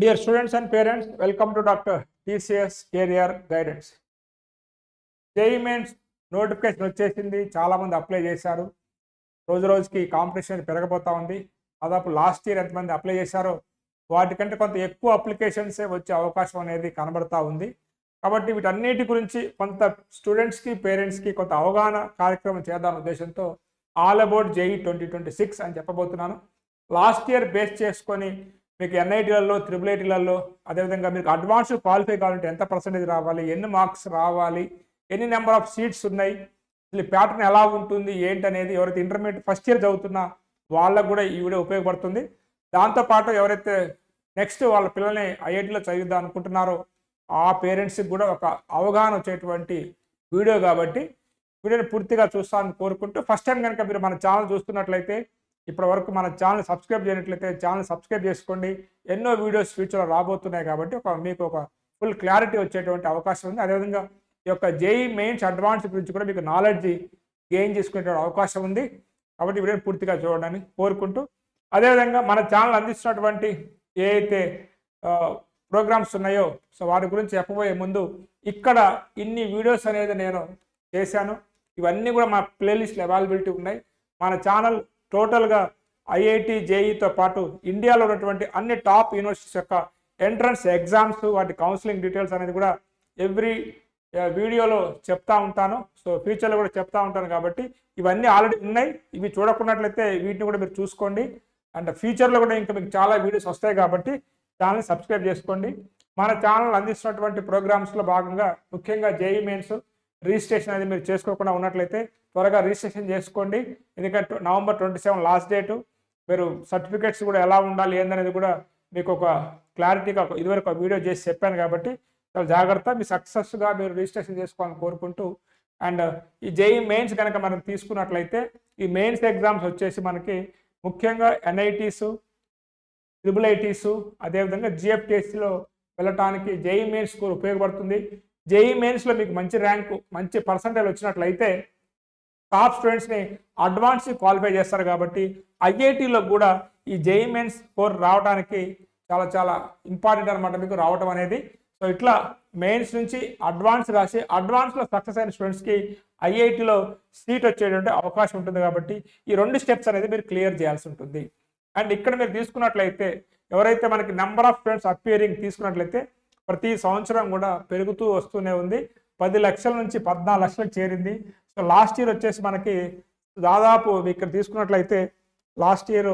Dear students and parents welcome to doctor TCS career guidance JEE mains notification వచ్చేసింది చాలామంది apply చేశారు. రోజు రోజుకి కాంపిటీషన్ పెరగబోతూ ఉంది. దాదాపు లాస్ట్ ఇయర్ ఎంతమంది అప్లై చేశారో వాటికంటే కొంత ఎక్కువ అప్లికేషన్సే వచ్చే అవకాశం అనేది కనబడతా ఉంది. కాబట్టి వీటన్నిటి గురించి కొంత స్టూడెంట్స్కి పేరెంట్స్కి కొంత అవగాహన కార్యక్రమం చేద్దాం ఉద్దేశంతో all about JEE twenty twenty six అని చెప్పబోతున్నాను. లాస్ట్ ఇయర్ బేస్ చేసుకొని మీకు ఎన్ఐటీలలో త్రిబుల్ ఐటీలలో అదేవిధంగా మీకు అడ్వాన్స్ క్వాలిఫై కావాలంటే ఎంత పర్సెంటేజ్ రావాలి ఎన్ని మార్క్స్ రావాలి ఎన్ని నెంబర్ ఆఫ్ సీట్స్ ఉన్నాయి అసలు ప్యాటర్న్ ఎలా ఉంటుంది ఏంటనేది ఎవరైతే ఇంటర్మీడియట్ ఫస్ట్ ఇయర్ చదువుతున్నా వాళ్ళకు కూడా ఈ వీడియో ఉపయోగపడుతుంది. దాంతోపాటు ఎవరైతే నెక్స్ట్ వాళ్ళ పిల్లల్ని ఐఐటీలో చదివిద్దాం అనుకుంటున్నారో ఆ పేరెంట్స్కి కూడా ఒక అవగాహన వచ్చేటువంటి వీడియో కాబట్టి వీడియోని పూర్తిగా చూస్తానని కోరుకుంటూ ఫస్ట్ టైం కనుక మీరు మన ఛానల్ చూస్తున్నట్లయితే ఇప్పటి వరకు మన ఛానల్ సబ్స్క్రైబ్ చేయనట్లయితే ఛానల్ సబ్స్క్రైబ్ చేసుకోండి. ఎన్నో వీడియోస్ ఫ్యూచర్లో రాబోతున్నాయి కాబట్టి ఒక మీకు ఒక ఫుల్ క్లారిటీ వచ్చేటువంటి అవకాశం ఉంది. అదేవిధంగా ఈ యొక్క జేఈ మెయిన్స్ అడ్వాన్స్ గురించి కూడా మీకు నాలెడ్జ్ గెయిన్ చేసుకునే అవకాశం ఉంది. కాబట్టి వీడియో పూర్తిగా చూడడానికి కోరుకుంటూ. అదేవిధంగా మన ఛానల్ అందిస్తున్నటువంటి ఏ అయితే ప్రోగ్రామ్స్ ఉన్నాయో సో వారి గురించి చెప్పబోయే ముందు ఇక్కడ ఇన్ని వీడియోస్ అనేది నేను చేశాను. ఇవన్నీ కూడా మా ప్లేలిస్ట్లో అవైలబిలిటీ ఉన్నాయి. మన ఛానల్ టోటల్గా ఐఐటి జేఈతో పాటు ఇండియాలో ఉన్నటువంటి అన్ని టాప్ యూనివర్సిటీస్ యొక్క ఎంట్రన్స్ ఎగ్జామ్స్ వాటి కౌన్సిలింగ్ డీటెయిల్స్ అనేది కూడా ఎవ్రీ వీడియోలో చెప్తా ఉంటాను. సో ఫ్యూచర్లో కూడా చెప్తా ఉంటాను కాబట్టి ఇవన్నీ ఆల్రెడీ ఉన్నాయి. ఇవి చూడకున్నట్లయితే వీటిని కూడా మీరు చూసుకోండి. అండ్ ఫ్యూచర్లో కూడా ఇంకా మీకు చాలా వీడియోస్ వస్తాయి కాబట్టి ఛానల్ని సబ్స్క్రైబ్ చేసుకోండి. మన ఛానల్ అందిస్తున్నటువంటి ప్రోగ్రామ్స్లో భాగంగా ముఖ్యంగా జేఈ మెయిన్స్ రిజిస్ట్రేషన్ అనేది మీరు చేసుకోకుండా ఉన్నట్లయితే త్వరగా రిజిస్ట్రేషన్ చేసుకోండి. ఎందుకంటే November twenty seven last date. మీరు సర్టిఫికేట్స్ కూడా ఎలా ఉండాలి ఏందనేది కూడా మీకు ఒక క్లారిటీగా ఇదివరకు ఒక వీడియో చేసి చెప్పాను కాబట్టి చాలా జాగ్రత్త. మీ సక్సెస్గా మీరు రిజిస్ట్రేషన్ చేసుకోవాలని కోరుకుంటూ. అండ్ ఈ జేఈ మెయిన్స్ కనుక మనం తీసుకున్నట్లయితే ఈ మెయిన్స్ ఎగ్జామ్స్ వచ్చేసి మనకి ముఖ్యంగా ఎన్ఐటీస్ ట్రిబుల్ ఐటీస్ అదేవిధంగా జిఎఫ్టీఎస్సీలో వెళ్ళటానికి జేఈ మెయిన్ స్కోర్ ఉపయోగపడుతుంది. జేఈ మెయిన్స్లో మీకు మంచి ర్యాంకు మంచి పర్సంటేజ్ వచ్చినట్లయితే టాప్ స్టూడెంట్స్ని అడ్వాన్స్ క్వాలిఫై చేస్తారు కాబట్టి ఐఐటీలో కూడా ఈ జేఈ మెయిన్స్ స్కోర్ రావడానికి చాలా చాలా ఇంపార్టెంట్ అనమాట మీకు రావటం అనేది. సో ఇట్లా మెయిన్స్ నుంచి అడ్వాన్స్ రాసి అడ్వాన్స్లో సక్సెస్ అయిన స్టూడెంట్స్కి ఐఐటిలో సీట్ వచ్చేటువంటి అవకాశం ఉంటుంది కాబట్టి ఈ రెండు స్టెప్స్ అనేది మీరు క్లియర్ చేయాల్సి ఉంటుంది. అండ్ ఇక్కడ మీరు తీసుకున్నట్లయితే ఎవరైతే మనకి నెంబర్ ఆఫ్ స్టూడెంట్స్ అపియరింగ్ తీసుకున్నట్లయితే ప్రతి సంవత్సరం కూడా పెరుగుతూ వస్తూనే ఉంది. పది లక్షల నుంచి పద్నాలుగు లక్షలకు చేరింది. సో లాస్ట్ ఇయర్ వచ్చేసి మనకి దాదాపు ఇక్కడ తీసుకున్నట్లయితే లాస్ట్ ఇయర్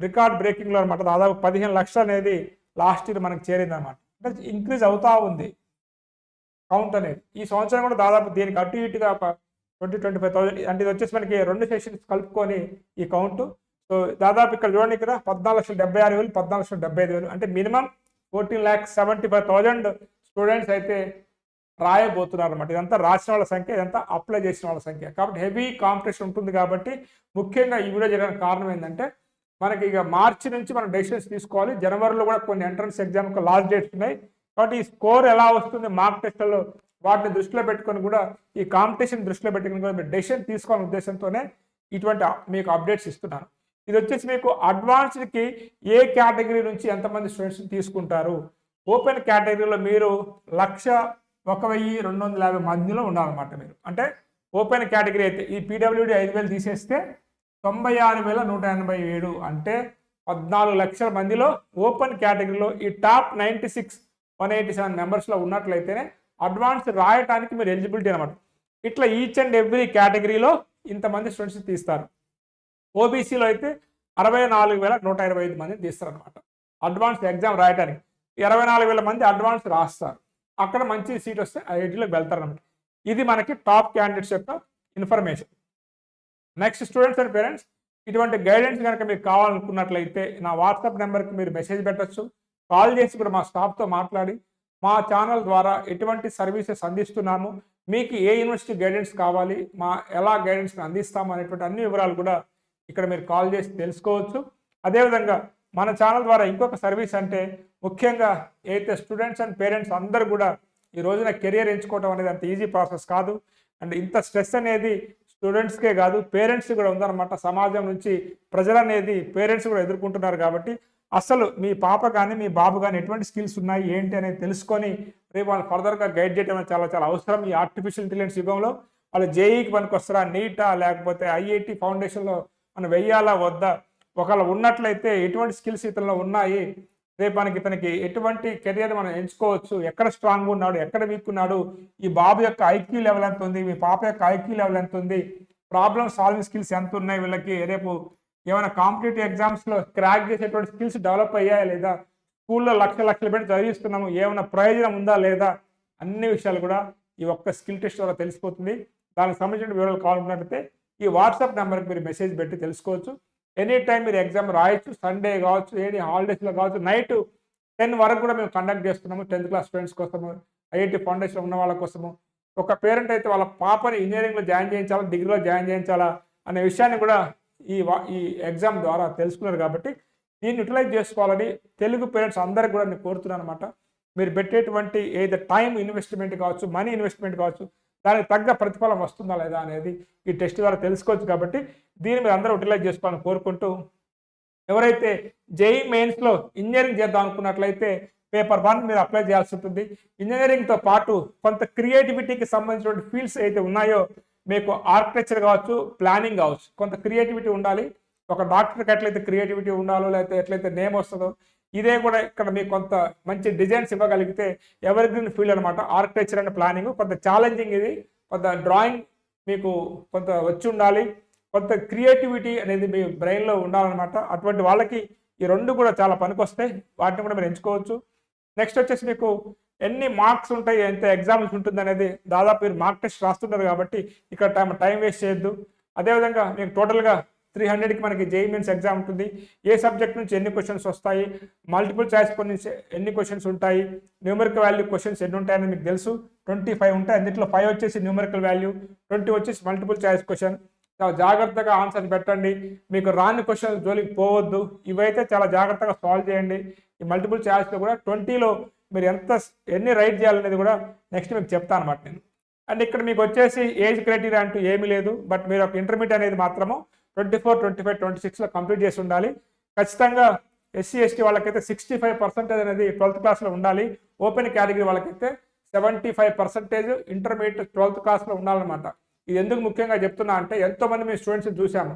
రికార్డ్ బ్రేకింగ్లో అనమాట దాదాపు పదిహేను లక్షలు అనేది లాస్ట్ ఇయర్ మనకి చేరింది అనమాట అంటే ఇంక్రీజ్ అవుతా ఉంది. కౌంట్ అనేది. ఈ సంవత్సరం కూడా దాదాపు దీనికి అటు ఇటుగా ట్వంటీ ట్వంటీ ఫైవ్ థౌసండ్ అంటే ఇది వచ్చేసి మనకి రెండు సెషన్స్ కలుపుకొని ఈ కౌంట్. సో దాదాపు ఇక్కడ చూడండి ఇక్కడ పద్నాలుగు లక్షల డెబ్బై ఆరు వేలు పద్నాలుగు లక్షల డెబ్బై ఐదు వేలు. అంటే minimum fourteen lakhs seventy five thousand students అయితే రాయబోతున్నారు అనమాట ఇదంతా రాసిన వాళ్ళ సంఖ్య ఇదంతా అప్లై చేసిన వాళ్ళ సంఖ్య. కాబట్టి హెవీ కాంపిటీషన్ ఉంటుంది కాబట్టి ముఖ్యంగా ఈ వీడియో చేయడానికి కారణం ఏంటంటే మనకి ఇక మార్చి నుంచి మనం డెసిషన్స్ తీసుకోవాలి. జనవరిలో కూడా కొన్ని ఎంట్రన్స్ ఎగ్జామ్ లాస్ట్ డేట్స్ ఉన్నాయి. కాబట్టి ఈ స్కోర్ ఎలా వస్తుంది మార్క్ టెస్ట్లలో వాటిని దృష్టిలో పెట్టుకొని కూడా ఈ కాంపిటీషన్ దృష్టిలో పెట్టుకుని కూడా మీరు డెసిషన్ తీసుకోవాలనే ఉద్దేశంతోనే ఇటువంటి మీకు అప్డేట్స్ ఇస్తున్నాను. ఇది వచ్చేసి మీకు అడ్వాన్స్డ్కి ఏ కేటగిరీ నుంచి ఎంతమంది స్టూడెంట్స్ని తీసుకుంటారు? ఓపెన్ కేటగిరీలో మీరు లక్ష ఒక వెయ్యి రెండు వందల యాభై మధ్యలో ఉండాలన్నమాట మీరు. అంటే ఓపెన్ కేటగిరీ అయితే ఈ పీడబ్ల్యూడి ఐదు వేలు తీసేస్తే తొంభై ఆరు వేల నూట ఎనభై ఏడు అంటే పద్నాలుగు లక్షల మందిలో ఓపెన్ కేటగిరీలో ఈ top ninety six one eighty seven మెంబర్స్లో ఉన్నట్లయితేనే అడ్వాన్స్ రాయటానికి మీరు ఎలిజిబిలిటీ అనమాట ఇట్లా ఈచ్ అండ్ ఎవ్రీ కేటగిరీలో ఇంతమంది స్టూడెంట్స్ తీస్తారు. ఓబీసీలో అయితే అరవై నాలుగు వేల నూట ఇరవై ఐదు మంది తీస్తారు అనమాట అడ్వాన్స్ ఎగ్జామ్ రాయడానికి ఇరవై నాలుగు వేల మంది అడ్వాన్స్ రాస్తారు. అక్కడ మంచి సీట్ వస్తే ఐఐటీలోకి వెళ్తారు అనమాట ఇది మనకి టాప్ క్యాండిడేట్స్ యొక్క information next students and parents ఇటువంటి గైడెన్స్ కనుక మీకు కావాలనుకున్నట్లయితే నా వాట్సాప్ నెంబర్కి మీరు మెసేజ్ పెట్టచ్చు. కాల్ చేసి కూడా మా స్టాఫ్తో మాట్లాడి మా ఛానల్ ద్వారా ఎటువంటి సర్వీసెస్ అందిస్తున్నాము మీకు ఏ యూనివర్సిటీ గైడెన్స్ కావాలి మా ఎలా గైడెన్స్ అందిస్తాము అనేటువంటి అన్ని వివరాలు కూడా ఇక్కడ మీరు కాల్ చేసి తెలుసుకోవచ్చు. అదేవిధంగా మన ఛానల్ ద్వారా ఇంకొక సర్వీస్ అంటే ముఖ్యంగా అయితే స్టూడెంట్స్ అండ్ పేరెంట్స్ అందరూ కూడా ఈ రోజున కెరియర్ ఎంచుకోవడం అనేది అంత ఈజీ ప్రాసెస్ కాదు. అండ్ ఇంత స్ట్రెస్ అనేది స్టూడెంట్స్కే కాదు పేరెంట్స్ కూడా ఉందన్నమాట. సమాజం నుంచి ప్రజలు అనేది పేరెంట్స్ కూడా ఎదుర్కొంటున్నారు కాబట్టి అసలు మీ పాప కానీ మీ బాబు కానీ ఎటువంటి స్కిల్స్ ఉన్నాయి ఏంటి అనేది తెలుసుకొని రేపు వాళ్ళు ఫర్దర్గా గైడ్ చేయడం అనేది చాలా చాలా అవసరం. ఈ ఆర్టిఫిషియల్ ఇంటెలిజెన్స్ యుగంలో వాళ్ళు జేఈకి పనికి వస్తారా నీటా లేకపోతే ఐఐటి ఫౌండేషన్లో మనం వెయ్యాలా వద్దా? ఒకవేళ ఉన్నట్లయితే ఎటువంటి స్కిల్స్ ఇతనిలో ఉన్నాయి? రేపు మనకి ఇతనికి ఎటువంటి కెరియర్ మనం ఎంచుకోవచ్చు? ఎక్కడ స్ట్రాంగ్ ఉన్నాడు? ఎక్కడ వీక్ ఉన్నాడు? ఈ బాబు యొక్క ఐక్యూ లెవెల్ ఎంత ఉంది? మీ పాప యొక్క ఐక్యూ లెవెల్ ఎంత ఉంది? ప్రాబ్లమ్ సాల్వింగ్ స్కిల్స్ ఎంత ఉన్నాయి వీళ్ళకి? రేపు ఏమైనా కాంపిటేటివ్ ఎగ్జామ్స్లో క్రాక్ చేసేటువంటి స్కిల్స్ డెవలప్ అయ్యాయా లేదా? స్కూల్లో లక్ష లక్షలు పెట్టి చదివిస్తున్నాము. ఏమైనా ప్రయోజనం ఉందా లేదా? అన్ని విషయాలు కూడా ఈ ఒక్క స్కిల్ టెస్ట్ ద్వారా తెలిసిపోతుంది. దానికి సంబంధించిన వివరాలు కావాలన్నట్లయితే ఈ వాట్సాప్ నెంబర్కి మీరు మెసేజ్ పెట్టి తెలుసుకోవచ్చు. ఎనీ టైం మీరు ఎగ్జామ్ రాయొచ్చు సండే కావచ్చు ఏది హాలిడేస్లో కావచ్చు నైట్ టెన్ వరకు కూడా మేము కండక్ట్ చేస్తున్నాము. టెన్త్ క్లాస్ స్టూడెంట్స్ కోసము ఐఐటి ఫౌండేషన్ ఉన్న వాళ్ళ కోసము. ఒక పేరెంట్ అయితే వాళ్ళ పాపని ఇంజనీరింగ్లో జాయిన్ చేయించాలా డిగ్రీలో జాయిన్ చేయించాలా అనే విషయాన్ని కూడా ఈ వా ఈ ఎగ్జామ్ ద్వారా తెలుసుకున్నారు కాబట్టి దీన్ని యూటిలైజ్ చేసుకోవాలని తెలుగు పేరెంట్స్ అందరికీ కూడా నేను కోరుతున్నాను అనమాట మీరు పెట్టేటువంటి ఏదైతే టైం ఇన్వెస్ట్మెంట్ కావచ్చు మనీ ఇన్వెస్ట్మెంట్ కావచ్చు దానికి తగ్గ ప్రతిఫలం వస్తుందా లేదా అనేది ఈ టెస్ట్ ద్వారా తెలుసుకోవచ్చు కాబట్టి దీన్ని మీరు అందరూ యూటిలైజ్ చేసుకోవాలని కోరుకుంటూ ఎవరైతే జేఈ మెయిన్స్లో ఇంజనీరింగ్ చేద్దాం అనుకున్నట్లయితే పేపర్ వన్ మీరు అప్లై చేయాల్సి ఉంటుంది. ఇంజనీరింగ్తో పాటు కొంత క్రియేటివిటీకి సంబంధించిన ఫీల్డ్స్ అయితే ఉన్నాయో మీకు ఆర్కిటెక్చర్ కావచ్చు ప్లానింగ్ కావచ్చు కొంత క్రియేటివిటీ ఉండాలి. ఒక డాక్టర్కి ఎట్లయితే క్రియేటివిటీ ఉండాలో లేకపోతే ఎట్లయితే నేమ్ వస్తుందో ఇదే కూడా ఇక్కడ మీకు కొంత మంచి డిజైన్స్ ఇవ్వగలిగితే ఎవర్ గ్రీన్ ఫీల్డ్ అనమాట ఆర్కిటెక్చర్ అండ్ ప్లానింగ్ కొంత ఛాలెంజింగ్ ఇది. కొంత డ్రాయింగ్ మీకు కొంత వచ్చి ఉండాలి. కొంత క్రియేటివిటీ అనేది మీ బ్రెయిన్లో ఉండాలన్నమాట. అటువంటి వాళ్ళకి ఈ రెండు కూడా చాలా పనికొస్తాయి. వాటిని కూడా మీరు ఎంచుకోవచ్చు. నెక్స్ట్ వచ్చేసి మీకు ఎన్ని మార్క్స్ ఉంటాయి ఎంత ఎగ్జామ్స్ ఉంటుంది అనేది దాదాపు మీరు మార్క్ టెస్ట్ రాస్తున్నారు కాబట్టి ఇక్కడ టైం టైం వేస్ట్ చేయొద్దు. అదేవిధంగా మీకు టోటల్గా త్రీ హండ్రెడ్కి మనకి జేఈమెన్స్ ఎగ్జామ్ ఉంటుంది. ఏ సబ్జెక్ట్ నుంచి ఎన్ని క్వశ్చన్స్ వస్తాయి? మల్టిపుల్ చాయిస్ నుంచి ఎన్ని క్వశ్చన్స్ ఉంటాయి? న్యూమరికల్ వాల్యూ క్వశ్చన్స్ ఎన్ని ఉంటాయని మీకు తెలుసు. ట్వంటీ ఫైవ్ ఉంటాయి. అందులో ఫైవ్ వచ్చేసి న్యూమరికల్ వాల్యూ. ట్వంటీ వచ్చేసి మల్టిపుల్ చాయిస్ క్వశ్చన్. చాలా జాగ్రత్తగా ఆన్సర్ పెట్టండి. మీకు రాని క్వశ్చన్ జోలికి పోవద్దు. ఇవైతే చాలా జాగ్రత్తగా సాల్వ్ చేయండి. ఈ మల్టిపుల్ చాయిస్లో కూడా ట్వంటీలో మీరు ఎంత ఎన్ని రైట్ చేయాలనేది కూడా నెక్స్ట్ మీకు చెప్తాను అనమాట నేను. అండ్ ఇక్కడ మీకు వచ్చేసి ఏజ్ క్రైటీరియా అంటూ ఏమీ లేదు. బట్ మీరు ఒక ఇంటర్మీడియట్ అనేది మాత్రము twenty four twenty five twenty సిక్స్లో కంప్లీట్ చేసి ఉండాలి. ఖచ్చితంగా ఎస్సీ ఎస్టీ వాళ్ళకైతే సిక్స్టీ ఫైవ్ పర్సెంటేజ్ అనేది ట్వెల్త్ క్లాస్లో ఉండాలి. ఓపెన్ కేటగిరీ వాళ్ళకైతే seventy five percentage intermediate twelfth క్లాస్లో ఉండాలన్నమాట. ఇది ఎందుకు ముఖ్యంగా చెప్తున్నా అంటే ఎంతోమంది మీ స్టూడెంట్స్ చూసాము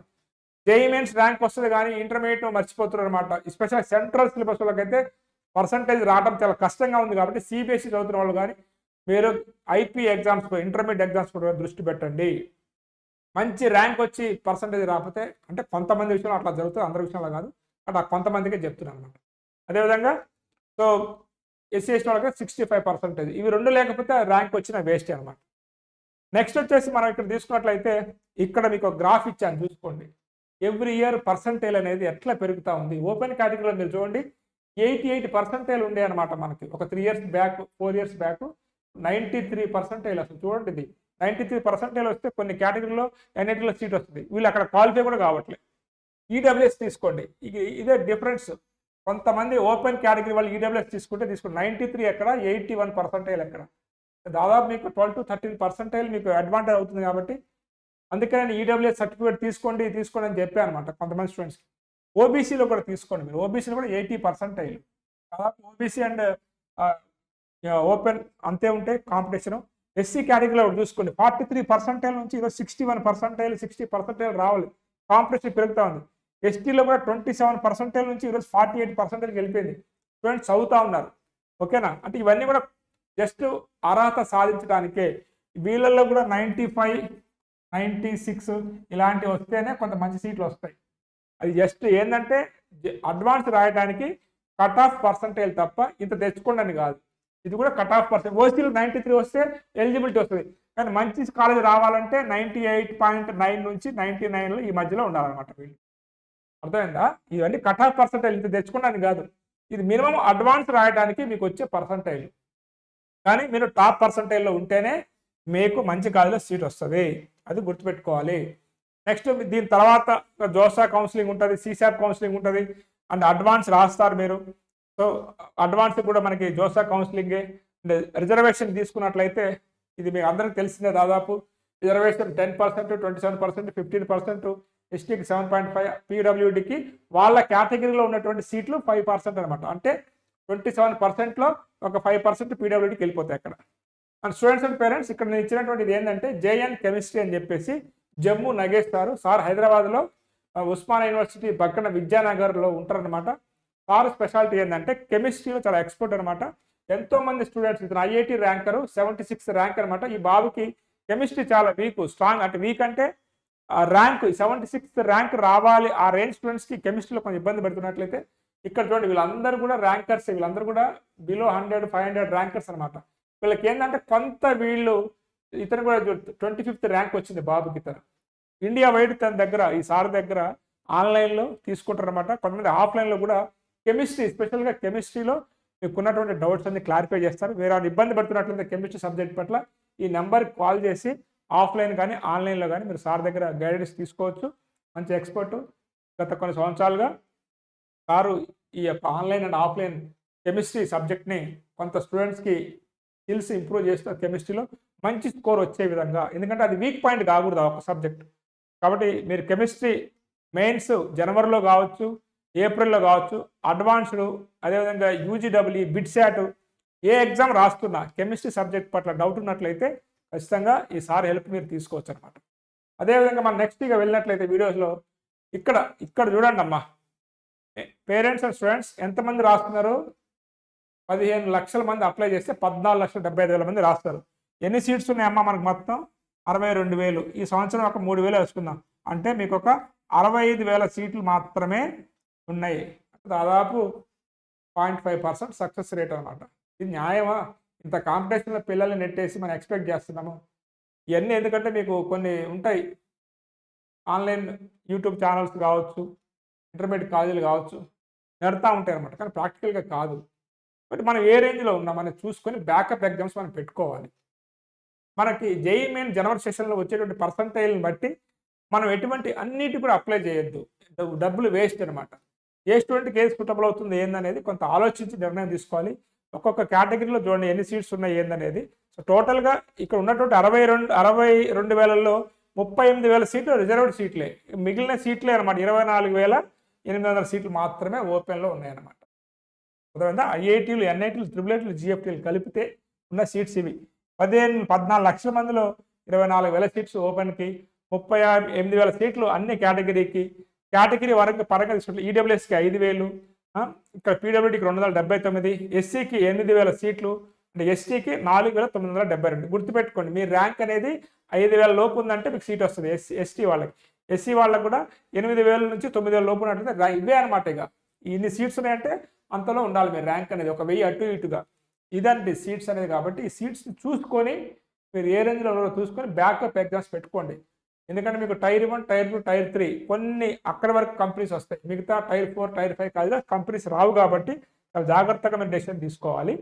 జేఈ మెయిన్స్ ర్యాంక్ వస్తుంది కానీ ఇంటర్మీడియట్ మర్చిపోతున్నారు అనమాట ఎస్పెషల్గా సెంట్రల్ సిలబస్ వాళ్ళకైతే పర్సంటేజ్ రావడం చాలా కష్టంగా ఉంది కాబట్టి సిబిఎస్ఈ చదువుతున్న వాళ్ళు కానీ మీరు ఐపీ ఎగ్జామ్స్ ఇంటర్మీడియట్ ఎగ్జామ్స్ కూడా దృష్టి పెట్టండి. మంచి ర్యాంక్ వచ్చి పర్సంటేజ్ రాకపోతే అంటే కొంతమంది విషయంలో అట్లా జరుగుతుంది అందరి విషయంలో కాదు. అట్లా కొంతమందికే చెప్తున్నాను అనమాట అదేవిధంగా సో ఎస్సీ ఎస్టీ వాళ్ళకి సిక్స్టీ ఫైవ్ పర్సెంటేజ్ ఇవి రెండు లేకపోతే ర్యాంక్ వచ్చిన వేస్ట్ అనమాట నెక్స్ట్ వచ్చేసి మనం ఇక్కడ తీసుకున్నట్లయితే ఇక్కడ మీకు ఒక గ్రాఫ్ ఇచ్చాను చూసుకోండి. ఎవ్రీ ఇయర్ పర్సంటేజ్ అనేది ఎట్లా పెరుగుతూ ఉంది? ఓపెన్ కేటగిరీలో మీరు చూడండి ఎయిటీ ఎయిట్ పర్సెంటేజ్ ఉండే అనమాట మనకి. ఒక three years back four years back ninety three percentage అసలు చూడండి ఇది. నైంటీ త్రీ పర్సెంటేజ్ వస్తే కొన్ని కేటగిరీలో ఎన్ఐటీలో సీట్ వస్తుంది. వీళ్ళు అక్కడ క్వాలిఫై కూడా కావట్లేదు ఈడబ్ల్యూఎస్ తీసుకోండి. ఇదే డిఫరెన్స్ కొంతమంది ఓపెన్ కేటగిరీ వాళ్ళు ఈడబ్ల్యూఎస్ తీసుకుంటే తీసుకుంటే నైంటీ త్రీ ఎక్కడ ఎయిటీ వన్ పర్సెంటేజ్ ఎక్కడ. దాదాపు మీకు ట్వెల్వ్ టు థర్టీన్ పర్సెంటేజ్ మీకు అడ్వాంటేజ్ అవుతుంది కాబట్టి అందుకే నేను ఈడబ్ల్యూఎస్ సర్టిఫికేట్ తీసుకోండి తీసుకోండి అని చెప్పాను అనమాట కొంతమంది స్టూడెంట్స్కి ఓబీసీలో కూడా తీసుకోండి మీరు. ఓబీసీలో కూడా ఎయిటీ పర్సెంటేజ్ దాదాపు ఓబీసీ అండ్ ఓపెన్ అంతే ఉంటే కాంపిటీషన్ ఎస్సీ కేటగిరీలో చూసుకోండి. ఫార్టీ త్రీ పర్సెంటేజ్ నుంచి ఈరోజు sixty one percentage sixty percentile రావాలి. కాంపిటీషన్ పెరుగుతూ ఉంది. ఎస్టీలో కూడా ట్వంటీ సెవెన్ పర్సెంటేజ్ నుంచి ఈరోజు ఫార్టీ ఎయిట్ పర్సెంటేజ్ వెళ్ళిపోయింది స్టూడెంట్స్ చదువుతూ ఉన్నారు. ఓకేనా అంటే ఇవన్నీ కూడా జస్ట్ అర్హత సాధించడానికే. వీళ్ళల్లో కూడా నైంటీ ఫైవ్ నైంటీ సిక్స్ ఇలాంటివి వస్తేనే కొంత మంచి సీట్లు వస్తాయి. అది జస్ట్ ఏంటంటే అడ్వాన్స్ రాయడానికి కట్ ఆఫ్ పర్సంటేజ్ తప్ప ఇంత తెచ్చుకోండి కాదు. ఇది కూడా కట్ ఆఫ్ పర్సెంట్ ఓసీలు నైంటీ త్రీ వస్తే ఎలిజిబిలిటీ వస్తుంది. కానీ మంచి కాలేజ్ రావాలంటే నైంటీ ఎయిట్ పాయింట్ నైన్ నుంచి నైంటీ నైన్లో ఈ మధ్యలో ఉండాలన్నమాట వీళ్ళు. అర్థమైందా? ఇవన్నీ కట్ ఆఫ్ పర్సంటేజ్ ఇంత తెచ్చుకున్నాను కాదు. ఇది మినిమం అడ్వాన్స్ రాయడానికి మీకు వచ్చే పర్సంటేజ్ కానీ మీరు టాప్ పర్సంటేజ్లో ఉంటేనే మీకు మంచి కాలేజీలో సీట్ వస్తుంది. అది గుర్తుపెట్టుకోవాలి. నెక్స్ట్ దీని తర్వాత జోసా కౌన్సిలింగ్ ఉంటుంది సీసాప్ కౌన్సిలింగ్ ఉంటుంది. అండ్ అడ్వాన్స్ రాస్తారు మీరు. సో అడ్వాన్స్ కూడా మనకి జోసా కౌన్సిలింగే. రిజర్వేషన్ తీసుకున్నట్లయితే ఇది మీకు అందరికీ తెలిసిందే దాదాపు. Reservation ten percent twenty seven percent fifteen percent ఎస్టీకి సెవెన్ పాయింట్ ఫైవ్ పీడబ్ల్యూడికి వాళ్ళ కేటగిరీలో ఉన్నటువంటి సీట్లు ఫైవ్ పర్సెంట్ అనమాట అంటే ట్వంటీ సెవెన్ పర్సెంట్లో ఒక ఫైవ్ పర్సెంట్ పీడబ్ల్యూడికి వెళ్ళిపోతాయి అక్కడ. అండ్ స్టూడెంట్స్ అండ్ పేరెంట్స్ ఇక్కడ నేను ఇచ్చినటువంటి ఇది ఏంటంటే జేఎన్ కెమిస్ట్రీ అని చెప్పేసి జమ్మూ నగేస్తారు సార్. హైదరాబాద్లో ఆ, ఉస్మానియా యూనివర్సిటీ పక్కన విద్యానగర్లో ఉంటారనమాట సార్ స్పెషాలిటీ ఏంటంటే కెమిస్ట్రీలో చాలా ఎక్స్పర్ట్ అనమాట ఎంతో మంది స్టూడెంట్స్ ఇతను IIT ranker seventy six rank అనమాట ఈ బాబుకి కెమిస్ట్రీ చాలా వీక్ స్ట్రాంగ్. అంటే వీక్ అంటే ర్యాంక్ సెవెంటీ సిక్స్త్ ర్యాంక్ రావాలి ఆ రేంజ్ స్టూడెంట్స్కి కెమిస్ట్రీలో కొంచెం ఇబ్బంది పెడుతున్నట్లయితే ఇక్కడ చూడండి వీళ్ళందరూ కూడా ర్యాంకర్స్ వీళ్ళందరూ కూడా below hundred five hundred rankers అనమాట వీళ్ళకి ఏంటంటే కొంత వీళ్ళు ఇతను కూడా ట్వంటీ ఫిఫ్త్ ర్యాంక్ వచ్చింది బాబుకి ఇతను. ఇండియా వైడ్ తన దగ్గర ఈ సార్ దగ్గర ఆన్లైన్లో తీసుకుంటారనమాట కొంతమంది ఆఫ్లైన్లో కూడా కెమిస్ట్రీ స్పెషల్గా కెమిస్ట్రీలో మీకు ఉన్నటువంటి డౌట్స్ అన్ని క్లారిఫై చేస్తారు. వేరే ఇబ్బంది పడుతున్నట్లయితే కెమిస్ట్రీ సబ్జెక్ట్ పట్ల ఈ నెంబర్కి కాల్ చేసి ఆఫ్లైన్ కానీ ఆన్లైన్లో కానీ మీరు సార్ దగ్గర గైడెన్స్ తీసుకోవచ్చు. మంచి ఎక్స్పర్ట్ గత కొన్ని సంవత్సరాలుగా సారు ఈ యొక్క ఆన్లైన్ అండ్ ఆఫ్లైన్ కెమిస్ట్రీ సబ్జెక్ట్ని కొంత స్టూడెంట్స్కి స్కిల్స్ ఇంప్రూవ్ చేస్తున్న కెమిస్ట్రీలో. మంచి స్కోర్ వచ్చే విధంగా. ఎందుకంటే అది వీక్ పాయింట్ కాకూడదు ఒక సబ్జెక్ట్ కాబట్టి మీరు కెమిస్ట్రీ మెయిన్స్ జనవరిలో కావచ్చు ఏప్రిల్లో కావచ్చు అడ్వాన్స్డ్ అదేవిధంగా యూజీడబ్ల్యూ బిట్సాట్ ఏ ఎగ్జామ్ రాస్తున్నా కెమిస్ట్రీ సబ్జెక్ట్ పట్ల డౌట్ ఉన్నట్లయితే ఖచ్చితంగా ఈ సార్ హెల్ప్ మీరు తీసుకోవచ్చు అనమాట అదేవిధంగా మనం నెక్స్ట్ ఇక వెళ్ళినట్లయితే వీడియోస్లో ఇక్కడ ఇక్కడ చూడండి అమ్మా. పేరెంట్స్ అండ్ స్టూడెంట్స్ ఎంతమంది రాస్తున్నారు? పదిహేను లక్షల మంది అప్లై చేస్తే పద్నాలుగు లక్షల డెబ్బై ఐదు వేల మంది రాస్తారు. ఎన్ని సీట్స్ ఉన్నాయమ్మా మనకు మొత్తం? అరవై రెండు వేలు. ఈ సంవత్సరం ఒక మూడు వేలు వేసుకుందాం. అంటే మీకు ఒక అరవై ఐదు వేల సీట్లు మాత్రమే ఉన్నాయి. దాదాపు point five percent success rate అనమాట. ఇది న్యాయమా? ఇంత కాంపిటీషన్లో పిల్లల్ని నెట్టేసి మనం ఎక్స్పెక్ట్ చేస్తున్నాము? ఇవన్నీ ఎందుకంటే మీకు కొన్ని ఉంటాయి. ఆన్లైన్ యూట్యూబ్ ఛానల్స్ కావచ్చు ఇంటర్మీడియట్ కాలేజీలు కావచ్చు నెడతా ఉంటాయి అనమాట. కానీ ప్రాక్టికల్గా కాదు. బట్ మనం ఏ రేంజ్లో ఉన్నాం మనం చూసుకొని బ్యాకప్ ఎగ్జామ్స్ మనం పెట్టుకోవాలి. మనకి జేఈ మెయిన్ జనవరి సెషన్లో వచ్చేటువంటి పర్సంటైల్ని బట్టి మనం ఎటువంటి అన్నిటి కూడా అప్లై చేయొద్దు. డబ్బులు వేస్ట్ అనమాట. ఏ స్టూడెంట్కి ఏది సూటబుల్ అవుతుంది ఏందనేది కొంత ఆలోచించి నిర్ణయం తీసుకోవాలి. ఒక్కొక్క కేటగిరీలో చూడండి ఎన్ని సీట్స్ ఉన్నాయి ఏందనేది. సో టోటల్గా ఇక్కడ ఉన్నటువంటి అరవై రెండు అరవై రెండు వేలలో ముప్పై ఎనిమిది వేల సీట్లు రిజర్వ్డ్ సీట్లే. మిగిలిన సీట్లే అనమాట ఇరవై నాలుగు వేల ఎనిమిది వందల సీట్లు మాత్రమే ఓపెన్లో ఉన్నాయన్నమాట. అర్థమైందా? ఐఐటీలు ఎన్ఐటీలు త్రిబుల్ జిఎఫ్టీలు కలిపితే ఉన్న సీట్స్ ఇవి. పదిహేను పద్నాలుగు లక్షల మందిలో ఇరవై నాలుగు వేల సీట్స్ ఓపెన్కి ముప్పై ఎనిమిది వేల సీట్లు అన్ని కేటగిరీకి కేటగిరీ వరకు పరంగా తీసుకుంటే ఈడబ్ల్యూఎస్కి ఐదు వేలు ఇక్కడ పీడబ్ల్యూడీకి రెండు వందల డెబ్బై తొమ్మిది ఎస్సీకి ఎనిమిది వేల సీట్లు అంటే ఎస్టీకి నాలుగు వేల తొమ్మిది వందల డెబ్బై రెండు. గుర్తుపెట్టుకోండి మీ ర్యాంక్ అనేది ఐదు వేల లోపు ఉందంటే మీకు సీట్ వస్తుంది ఎస్సీ ఎస్టీ వాళ్ళకి. ఎస్సీ వాళ్ళకి కూడా ఎనిమిది వేల నుంచి తొమ్మిది వేల లోపు ఉన్నట్టు ఇవే అనమాట ఇక. ఇన్ని సీట్స్ ఉన్నాయంటే అంతలో ఉండాలి మీరు ర్యాంక్ అనేది ఒక వెయ్యి అటు ఇటుగా. ఇదండి సీట్స్ అనేది కాబట్టి ఈ సీట్స్ చూసుకొని మీరు ఏ రేంజ్లో ఉన్నారో చూసుకొని బ్యాకప్ ఎగ్జామ్స్ పెట్టుకోండి. ఎందుకంటే మీకు tier one tier two tier three కొన్ని అక్కడ వరకు కంపెనీస్ వస్తాయి. మిగతా టైర్ ఫోర్ టైర్ ఫైవ్ కాదు కంపెనీస్ రావు కాబట్టి చాలా జాగ్రత్తగా మీరు డెసిషన్ తీసుకోవాలి.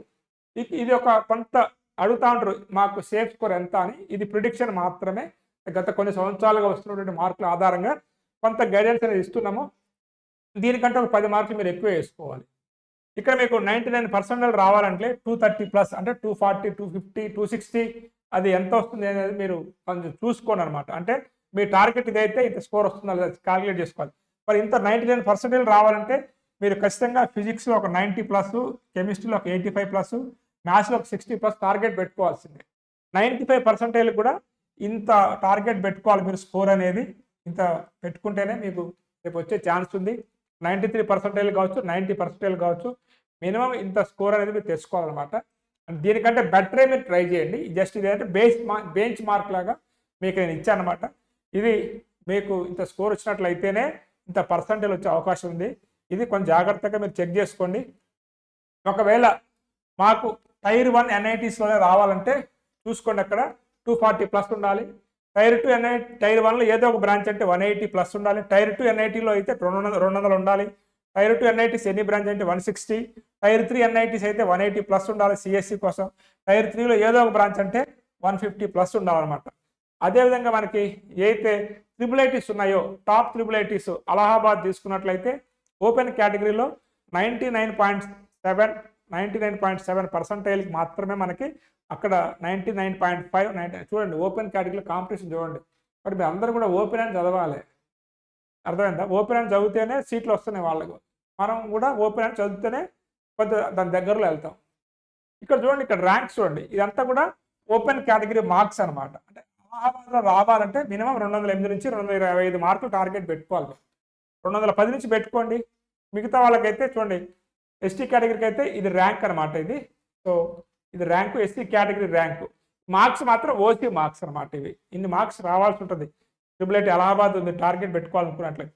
ఇది ఒక కొంత అడుగుతా ఉంటారు మాకు సేఫ్ స్కోర్ ఎంత అని. ఇది ప్రిడిక్షన్ మాత్రమే. గత కొన్ని సంవత్సరాలుగా వస్తున్నటువంటి మార్కుల ఆధారంగా కొంత గైడెన్స్ అనేది ఇస్తున్నాము. దీనికంటే ఒక పది మార్కులు మీరు ఎక్కువ వేసుకోవాలి. ఇక్కడ మీకు నైంటీ నైన్ పర్సెంట్ రావాలంటే టూ థర్టీ ప్లస్ అంటే two forty two fifty two sixty అది ఎంత వస్తుంది అనేది మీరు కొంచెం చూసుకోండి అనమాట అంటే మీ టార్గెట్ ఇదైతే ఇంత స్కోర్ వస్తుందో లేదా క్యాలిక్యులేట్ చేసుకోవాలి. మరి ఇంత నైంటీ నైన్ పర్సెంటేజ్ రావాలంటే మీరు ఖచ్చితంగా ఫిజిక్స్లో ఒక నైంటీ ప్లస్ కెమిస్ట్రీలో ఒక ఎయిటీ ఫైవ్ ప్లస్ మ్యాథ్స్లో ఒక సిక్స్టీ ప్లస్ టార్గెట్ పెట్టుకోవాల్సిందే. నైంటీ ఫైవ్ పర్సెంటేజ్ కూడా ఇంత టార్గెట్ పెట్టుకోవాలి మీరు స్కోర్ అనేది. ఇంత పెట్టుకుంటేనే మీకు రేపు వచ్చే ఛాన్స్ ఉంది. నైంటీ త్రీ పర్సెంటేజ్ కావచ్చు నైంటీ పర్సెంటేజ్ కావచ్చు మినిమం ఇంత స్కోర్ అనేది మీరు తెచ్చుకోవాలన్నమాట. దీనికంటే బెటరే మీరు ట్రై చేయండి. జస్ట్ ఇది బేస్ మా బెంచ్ మార్క్ లాగా మీకు నేను ఇచ్చానమాట. ఇది మీకు ఇంత స్కోర్ వచ్చినట్లయితేనే ఇంత పర్సంటేజ్ వచ్చే అవకాశం ఉంది. ఇది కొంచెం జాగ్రత్తగా మీరు చెక్ చేసుకోండి. ఒకవేళ మాకు టైర్ వన్ ఎన్ఐటీస్లోనే రావాలంటే చూసుకోండి అక్కడ. టూ ఫార్టీ ప్లస్ ఉండాలి. టైర్ టూ ఎన్ఐ టైర్ వన్లో ఏదో ఒక బ్రాంచ్ అంటే వన్ ఎయిటీ ప్లస్ ఉండాలి. టైర్ టూ ఎన్ఐటీలో అయితే రెండు వందల రెండు వందలు ఉండాలి. టైర్ టూ ఎన్ఐటీస్ ఎన్ని బ్రాంచ్ అంటే one sixty tier three NITs అయితే వన్ ఎయిటీ ప్లస్ ఉండాలి సిఎస్సి కోసం. టైర్ త్రీలో ఏదో ఒక బ్రాంచ్ అంటే వన్ ఫిఫ్టీ ప్లస్ ఉండాలన్నమాట. అదేవిధంగా మనకి ఏదైతే త్రిబుల్ ఐటీస్ ఉన్నాయో టాప్ త్రిబుల్ ఐటీస్ అలహాబాద్ తీసుకున్నట్లయితే ఓపెన్ కేటగిరీలో ninety nine point seven ninety nine point seven పర్సంటేజ్కి మాత్రమే మనకి అక్కడ ninety nine point five ninety చూడండి ఓపెన్ కేటగిరీలో కాంపిటీషన్ చూడండి. మరి మీరు అందరూ కూడా ఓపెన్ అని చదవాలి. అర్థమైందా? ఓపెన్ అని చదివితేనే సీట్లు వస్తున్నాయి వాళ్ళకు. మనం కూడా ఓపెన్ అని చదివితేనే కొంత దాని దగ్గరలో వెళ్తాం. ఇక్కడ చూడండి ఇక్కడ ర్యాంక్స్ చూడండి. ఇదంతా కూడా ఓపెన్ కేటగిరీ మార్క్స్ అనమాట అంటే అలహాబాద్లో రావాలంటే మినిమం రెండు వందల ఎనిమిది నుంచి రెండు వందల ఇరవై ఐదు మార్కులు టార్గెట్ పెట్టుకోవాలి రెండు వందల పది నుంచి పెట్టుకోండి. మిగతా వాళ్ళకైతే చూడండి ఎస్టీ కేటగిరీకి అయితే ఇది ర్యాంక్ అనమాట ఇది. సో ఇది rank SC category rank. Marks మాత్రం ఓసీ మార్క్స్ అనమాట ఇవి. ఇన్ని మార్క్స్ రావాల్సి ఉంటుంది. ట్రిపుల్ ఎయిట్ అలహాబాద్ ఉంది టార్గెట్ పెట్టుకోవాలనుకున్నట్లయితే.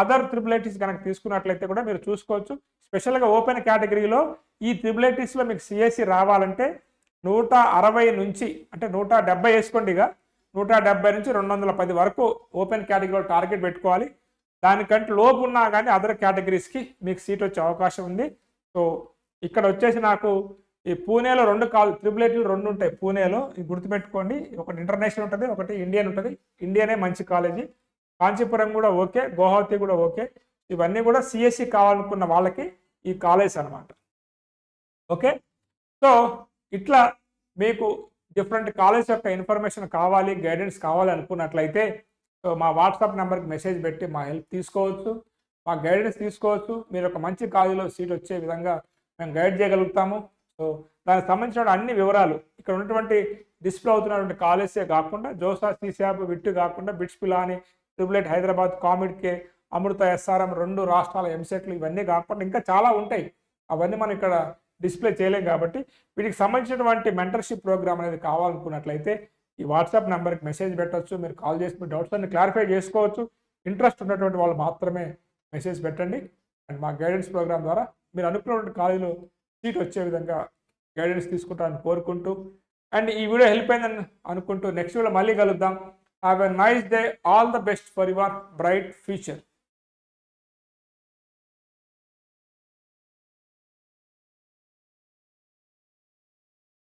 అదర్ ట్రిపుల్ ఎయిటీస్ కనుక తీసుకున్నట్లయితే కూడా మీరు చూసుకోవచ్చు. స్పెషల్గా ఓపెన్ కేటగిరీలో ఈ ట్రిపుల్ ఐటీస్లో మీకు సిఎస్సి రావాలంటే నూట అరవై నుంచి అంటే నూట డెబ్బై వేసుకోండి ఇక. నూట డెబ్బై నుంచి రెండు వందల పది వరకు ఓపెన్ కేటగిరీలో టార్గెట్ పెట్టుకోవాలి. దానికంటే లోపు ఉన్నా కానీ అదర్ కేటగిరీస్కి మీకు సీట్ వచ్చే అవకాశం ఉంది. సో ఇక్కడ వచ్చేసి నాకు ఈ పూణేలో రెండు కాల్ త్రిబుల్ రెండు ఉంటాయి. పూణేలో గుర్తుపెట్టుకోండి. ఒకటి ఇంటర్నేషనల్ ఉంటుంది ఒకటి ఇండియన్ ఉంటుంది. ఇండియనే మంచి కాలేజీ కాంచీపురం కూడా ఓకే గౌహతి కూడా ఓకే. ఇవన్నీ కూడా సిఎస్సి కావాలనుకున్న వాళ్ళకి ఈ కాలేజ్ అనమాట ఓకే? సో ఇట్లా మీకు డిఫరెంట్ కాలేజ్ యొక్క ఇన్ఫర్మేషన్ కావాలి గైడెన్స్ కావాలి అనుకున్నట్లయితే సో మా వాట్సాప్ నెంబర్కి మెసేజ్ పెట్టి మా హెల్ప్ తీసుకోవచ్చు. మా గైడెన్స్ తీసుకోవచ్చు. మీరు ఒక మంచి కాలేజీలో సీట్ వచ్చే విధంగా మేము గైడ్ చేయగలుగుతాము. సో దానికి సంబంధించిన అన్ని వివరాలు ఇక్కడ ఉన్నటువంటి డిస్ప్లే అవుతున్నటువంటి కాలేజే కాకుండా జోసా సీసాబ్ విట్టు కాకుండా BITS Pilani triple IT Hyderabad COMEDK Amrita SRM రెండు రాష్ట్రాల ఎంసెట్లు ఇవన్నీ కాకుండా ఇంకా చాలా ఉంటాయి. అవన్నీ మనం ఇక్కడ డిస్ప్లే చేయలేం కాబట్టి వీటికి సంబంధించినటువంటి మెంటర్షిప్ ప్రోగ్రామ్ అనేది కావాలనుకున్నట్లయితే ఈ వాట్సాప్ నెంబర్కి మెసేజ్ పెట్టొచ్చు మీరు కాల్ చేసి మీ డౌట్స్ అన్ని క్లారిఫై చేసుకోవచ్చు. ఇంట్రెస్ట్ ఉన్నటువంటి వాళ్ళు మాత్రమే మెసేజ్ పెట్టండి. అండ్ మా గైడెన్స్ ప్రోగ్రామ్ ద్వారా మీరు అనుకున్నటువంటి కాలేజీలో సీట్ వచ్చే విధంగా గైడెన్స్ తీసుకుంటారని కోరుకుంటూ అండ్ ఈ వీడియో హెల్ప్ అయిందని అనుకుంటూ నెక్స్ట్ వీడియో మళ్ళీ కలుద్దాం. Have a nice day all the best for your bright future